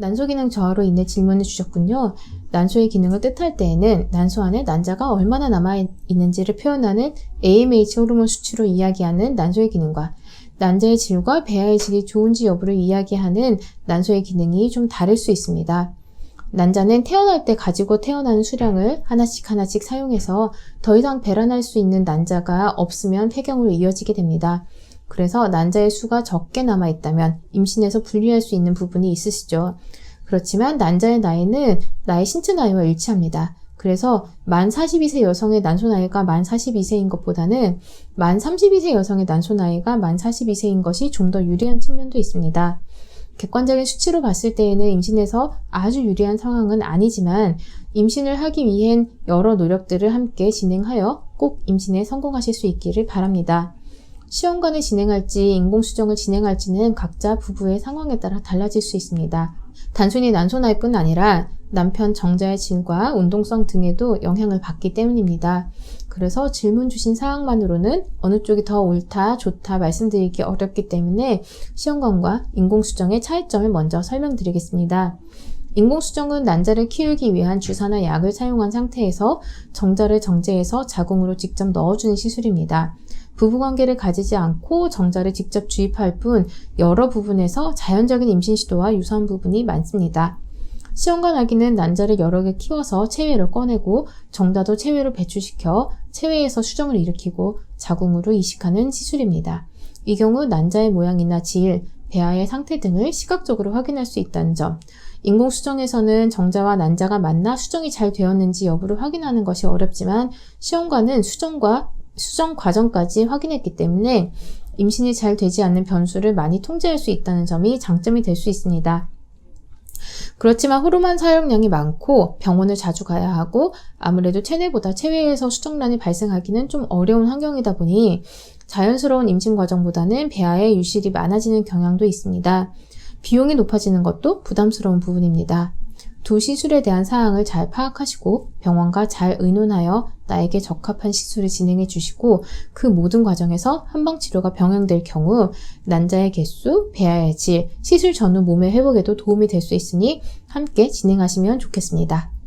난소 기능 저하로 인해 질문을 주셨군요. 난소의 기능을 뜻할 때에는 난소 안에 난자가 얼마나 남아 있는지를 표현하는 AMH 호르몬 수치로 이야기하는 난소의 기능과 난자의 질과 배아의 질이 좋은지 여부를 이야기하는 난소의 기능이 좀 다를 수 있습니다. 난자는 태어날 때 가지고 태어나는 수량을 하나씩 하나씩 사용해서 더 이상 배란할 수 있는 난자가 없으면 폐경으로 이어지게 됩니다. 그래서 난자의 수가 적게 남아 있다면 임신에서 분리할 수 있는 부분이 있으시죠. 그렇지만 난자의 나이는 나의 신체 나이와 일치합니다. 그래서 만 42세 여성의 난소 나이가 만 42세인 것보다는 만 32세 여성의 난소 나이가 만 42세인 것이 좀 더 유리한 측면도 있습니다. 객관적인 수치로 봤을 때에는 임신에서 아주 유리한 상황은 아니지만 임신을 하기 위한 여러 노력들을 함께 진행하여 꼭 임신에 성공하실 수 있기를 바랍니다. 시험관을 진행할지 인공수정을 진행할지는 각자 부부의 상황에 따라 달라질 수 있습니다. 단순히 난소 나이 뿐 아니라 남편 정자의 질과 운동성 등에도 영향을 받기 때문입니다. 그래서 질문 주신 사항만으로는 어느 쪽이 더 옳다, 좋다 말씀드리기 어렵기 때문에 시험관과 인공수정의 차이점을 먼저 설명드리겠습니다. 인공수정은 난자를 키우기 위한 주사나 약을 사용한 상태에서 정자를 정제해서 자궁으로 직접 넣어주는 시술입니다. 부부관계를 가지지 않고 정자를 직접 주입할 뿐 여러 부분에서 자연적인 임신 시도와 유사한 부분이 많습니다. 시험관 아기는 난자를 여러 개 키워서 체외로 꺼내고 정자도 체외로 배출시켜 체외에서 수정을 일으키고 자궁으로 이식하는 시술입니다. 이 경우 난자의 모양이나 질, 배아의 상태 등을 시각적으로 확인할 수 있다는 점. 인공수정에서는 정자와 난자가 만나 수정이 잘 되었는지 여부를 확인하는 것이 어렵지만 시험관은 수정과 수정 과정까지 확인했기 때문에 임신이 잘 되지 않는 변수를 많이 통제할 수 있다는 점이 장점이 될 수 있습니다. 그렇지만 호르몬 사용량이 많고 병원을 자주 가야 하고 아무래도 체내보다 체외에서 수정란이 발생하기는 좀 어려운 환경이다 보니 자연스러운 임신 과정보다는 배아에 유실이 많아지는 경향도 있습니다. 비용이 높아지는 것도 부담스러운 부분입니다. 두 시술에 대한 사항을 잘 파악하시고 병원과 잘 의논하여 나에게 적합한 시술을 진행해 주시고 그 모든 과정에서 한방 치료가 병행될 경우 난자의 개수, 배아의 질, 시술 전후 몸의 회복에도 도움이 될 수 있으니 함께 진행하시면 좋겠습니다.